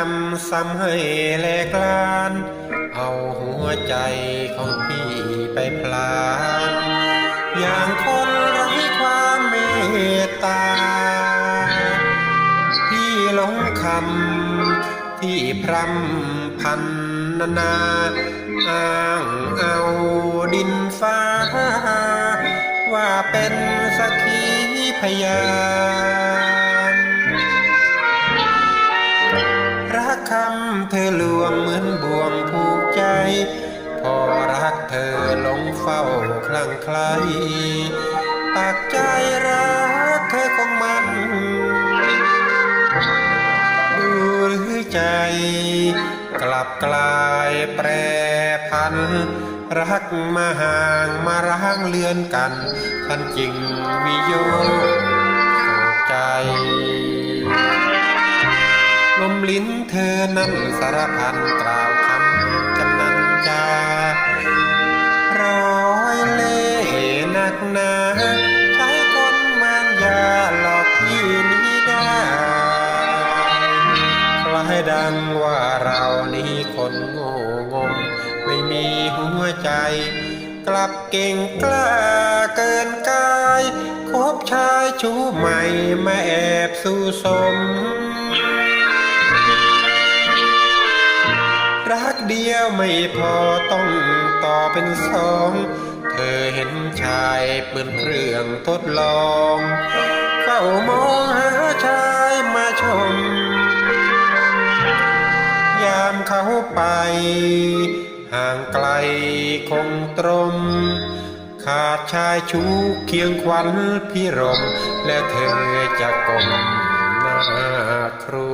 กรรมซ้ำให้แหลกลาน เอาหัวใจของพี่ไปพลาน อย่างคนไร้ความเมตตา พี่หลงคำที่พรำพันนานาอ้างเอาดินฟ้า ว่าเป็นสักขีพยาน ลงเฝ้าคลั่งไคล้ปักใจรักเธอของมัน ดูหรือใจ กลับกลายแปรพัน รักมาห่างมาร้างเลือนกันท่านจริงวิโยคใจลมลิ้นเธอนั้นสารพันกล่า ดังว่าเรานี้คนโง่งม ไม่มีหัวใจ กลับเก่งกล้าเกินกายคบชายชู้ใหม่มาแอบสู่สม รักเดียวไม่พอต้องต่อเป็นสอง เธอเห็นชายเปืนเครื่องทดลองเฝ้ามองหา ห่างไกลคงตรม ขาดชายชูเคียงควันพิรม และเธอจะกลมหน้าครู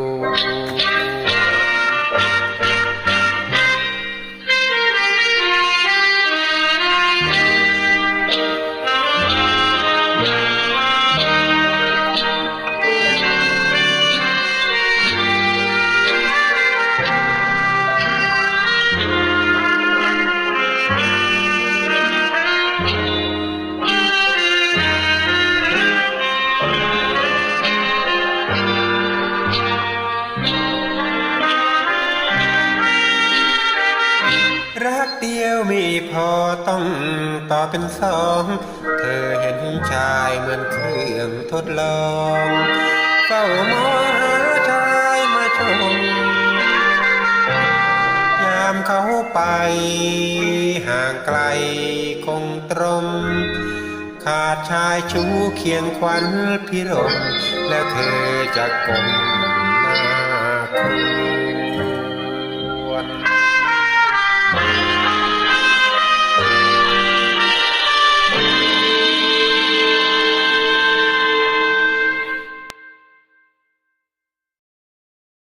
เดียวม่พอต้องต่อเป็นสอง เธอเห็นชายเหมือนเครื่องทดลองเฝ้ามองหาชายมาชม ยามเขาไป ห่างไกลคงตรม ขาดชายชูเคียงขวัญพิรม แล้วเธอจะกลมหน้าครู